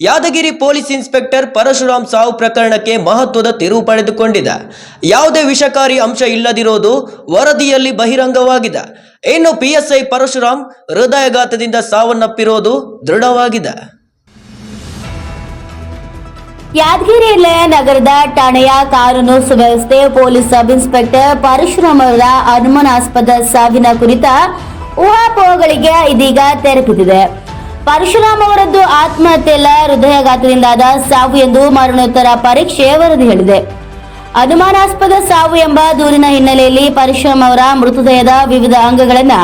Yadgir police inspector Parashuram ಸಾವು ಪ್ರಕರಣಕ್ಕೆ ಮಹತ್ವದ ತಿರುವು ಪಡೆದುಕೊಂಡಿದೆ. ಯಾವುದೇ ವಿಷಕಾರಿ ಅಂಶ ಇಲ್ಲದಿರೋದು ವರದಿಯಲ್ಲಿ ಬಹಿರಂಗವಾಗಿದೆ. ಇನ್ನು ಪಿಎಸ್ಐ ಪರಶುರಾಮ್ ಹೃದಯಘಾತದಿಂದ ಸಾವನ್ನಪ್ಪಿರೋದು ದೃಢವಾಗಿದೆ. ಯಾದಗಿರಿ ನಗರದ ಠಾಣೆಯ ಕಾನೂನು ಸುವ್ಯವಸ್ಥೆ ಪೊಲೀಸ್ ಸಬ್ ಇನ್ಸ್ಪೆಕ್ಟರ್ ಪರಶುರಾಮ್ ಅವರ ಅನುಮಾನಾಸ್ಪದ ಸಾವಿನ ಕುರಿತ ಊಹಾಪೋಹಗಳಿಗೆ ಇದೀಗ ತೆರೆಬಿದ್ದಿದೆ ಪರಶುರಾಮ್ ಅವರದ್ದು ಆತ್ಮಹತ್ಯೆ ಅಲ್ಲ ಹೃದಯಾಘಾತದಿಂದಾದ ಸಾವು ಎಂದು ಮರಣೋತ್ತರ ಪರೀಕ್ಷೆ ವರದಿ ಹೇಳಿದೆ. ಅನುಮಾನಾಸ್ಪದ ಸಾವು ಎಂಬ ದೂರಿನ ಹಿನ್ನೆಲೆಯಲ್ಲಿ ಪರಶುರಾಮ್ ಅವರ ಮೃತದೇಹದ ವಿವಿಧ ಅಂಗಗಳನ್ನ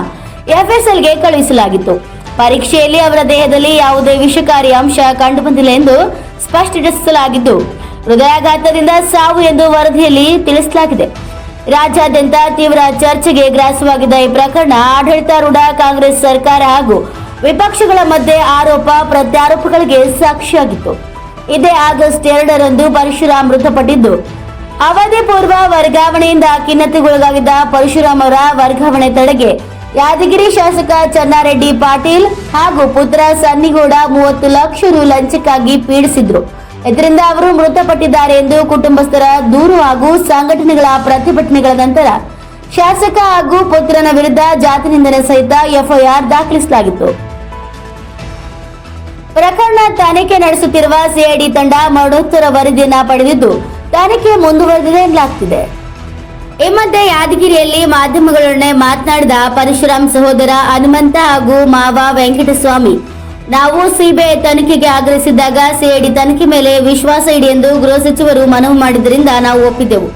ಎಫ್ಎಸ್ಎಲ್ಗೆ ಕಳುಹಿಸಲಾಗಿತ್ತು. ಪರೀಕ್ಷೆಯಲ್ಲಿ ಅವರ ದೇಹದಲ್ಲಿ ಯಾವುದೇ ವಿಷಕಾರಿ ಅಂಶ ಕಂಡುಬಂದಿಲ್ಲ ಎಂದು ಸ್ಪಷ್ಟಪಡಿಸಲಾಗಿದ್ದು ಹೃದಯಾಘಾತದಿಂದ ಸಾವು ಎಂದು ವರದಿಯಲ್ಲಿ ತಿಳಿಸಲಾಗಿದೆ. ರಾಜ್ಯಾದ್ಯಂತ ತೀವ್ರ ಚರ್ಚೆಗೆ ಗ್ರಾಸವಾಗಿದ್ದ ಈ ಪ್ರಕರಣ ಆಡಳಿತಾರೂಢ ಕಾಂಗ್ರೆಸ್ ಸರ್ಕಾರ ಹಾಗೂ ವಿಪಕ್ಷಗಳ ಮಧ್ಯೆ ಆರೋಪ ಪ್ರತ್ಯಾರೋಪಗಳಿಗೆ ಸಾಕ್ಷಿಯಾಗಿತ್ತು. ಇದೇ ಆಗಸ್ಟ್ ಎರಡರಂದು ಪರಶುರಾಮ್ ಮೃತಪಟ್ಟಿದ್ದು. ಅವಧಿ ಪೂರ್ವ ವರ್ಗಾವಣೆಯಿಂದ ಖಿನ್ನತೆಗೊಳಗಾಗಿದ್ದ ಪರಶುರಾಮ್ ಅವರ ವರ್ಗಾವಣೆ ತಡೆಗೆ ಯಾದಗಿರಿ ಶಾಸಕ ಚನ್ನಾರೆಡ್ಡಿ ಪಾಟೀಲ್ ಹಾಗೂ ಪುತ್ರ ಸನ್ನಿಗೌಡ ಮೂವತ್ತು ಲಕ್ಷ ರು ಲಂಚಕ್ಕಾಗಿ ಪೀಡಿಸಿದ್ರು. ಇದರಿಂದ ಅವರು ಮೃತಪಟ್ಟಿದ್ದಾರೆ ಎಂದು ಕುಟುಂಬಸ್ಥರ ದೂರು ಹಾಗೂ ಸಂಘಟನೆಗಳ ಪ್ರತಿಭಟನೆಗಳ ನಂತರ ಶಾಸಕ ಹಾಗೂ ಪುತ್ರನ ವಿರುದ್ಧ ಜಾತಿ ನಿಂದನೆ ಸಹಿತ ಎಫ್ಐಆರ್ ದಾಖಲಿಸಲಾಗಿತ್ತು. ಪ್ರಕರಣ ತನಿಖೆ ನಡೆಸುತ್ತಿರುವ ಸಿಐಡಿ ತಂಡ ಮರಣೋತ್ತರ ವರದಿಯನ್ನ ಪಡೆದಿದ್ದು, ತನಿಖೆ ಮುಂದುವರೆದಿದೆ ಎನ್ನಲಾಗ್ತಿದೆ ಈ ಮಧ್ಯೆ ಯಾದಗಿರಿಯಲ್ಲಿ ಮಾಧ್ಯಮಗಳೊಡನೆ ಮಾತನಾಡಿದ ಪರಶುರಾಮ್ ಸಹೋದರ ಹನುಮಂತ ಹಾಗೂ ಮಾವ ವೆಂಕಟಸ್ವಾಮಿ, ನಾವು ಸಿಬಿಐ ತನಿಖೆಗೆ ಆಗ್ರಹಿಸಿದ್ದಾಗ ಸಿಐಡಿ ತನಿಖೆ ಮೇಲೆ ವಿಶ್ವಾಸ ಇಡಿ ಎಂದು ಗೃಹ ಸಚಿವರು ಮನವಿ ಮಾಡಿದ್ದರಿಂದ ನಾವು ಒಪ್ಪಿದ್ದೆವು.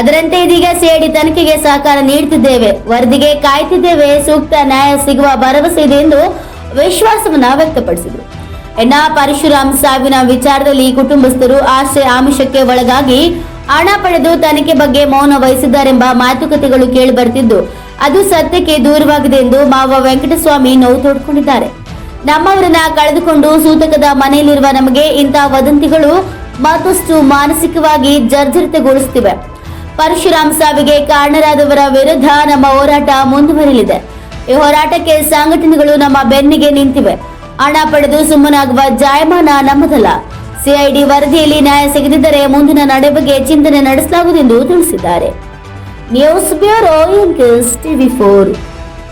ಅದರಂತೆ ಇದೀಗ ಸಿಐಡಿ ತನಿಖೆಗೆ ಸಹಕಾರ ನೀಡುತ್ತಿದ್ದೇವೆ. ವರದಿಗೆ ಕಾಯ್ತಿದ್ದೇವೆ. ಸೂಕ್ತ ನ್ಯಾಯ ಸಿಗುವ ಭರವಸೆ ಇದೆ ಎಂದು ವಿಶ್ವಾಸವನ್ನ ವ್ಯಕ್ತಪಡಿಸಿದರು. ಎನ್ನ ಪರಶುರಾಮ್ ಸಾವಿನ ವಿಚಾರದಲ್ಲಿ ಕುಟುಂಬಸ್ಥರು ಆಸೆ ಆಮಿಷಕ್ಕೆ ಒಳಗಾಗಿ ಹಣ ಪಡೆದು ತನಿಖೆ ಬಗ್ಗೆ ಮೌನ ವಹಿಸಿದ್ದಾರೆಂಬ ಮಾತುಕತೆಗಳು ಕೇಳಿ ಬರ್ತಿದ್ದು ಅದು ಸತ್ಯಕ್ಕೆ ದೂರವಾಗಿದೆ ಎಂದು ಮಾವ ವೆಂಕಟಸ್ವಾಮಿ ನೋವು ತೋಡ್ಕೊಂಡಿದ್ದಾರೆ. ನಮ್ಮವರನ್ನ ಕಳೆದುಕೊಂಡು ಸೂತಕದ ಮನೆಯಲ್ಲಿರುವ ನಮಗೆ ಇಂತಹ ವದಂತಿಗಳು ಮತ್ತಷ್ಟು ಮಾನಸಿಕವಾಗಿ ಜರ್ಜರಿತಗೊಳಿಸುತ್ತಿವೆ. ಪರಶುರಾಮ್ ಸಾವಿಗೆ ಕಾರಣರಾದವರ ವಿರುದ್ಧ ನಮ್ಮ ಹೋರಾಟ ಮುಂದುವರಿಯಲಿದೆ. ಈ ಹೋರಾಟಕ್ಕೆ ಸಂಘಟನೆಗಳು ನಮ್ಮ ಬೆನ್ನಿಗೆ ನಿಂತಿವೆ. ಹಣ ಪಡೆದು ಸುಮ್ಮನಾಗುವ ಜಾಯಮಾನ ನಮ್ಮದಲ್ಲ. ಸಿಐಡಿ ವರದಿಯಲ್ಲಿ ನ್ಯಾಯ ಸಿಗದಿದ್ದರೆ ಮುಂದಿನ ನಡೆ ಬಗ್ಗೆ ಚಿಂತನೆ ನಡೆಸಲಾಗುವುದೆಂದು ತಿಳಿಸಿದ್ದಾರೆ. News bureau N K S TV four.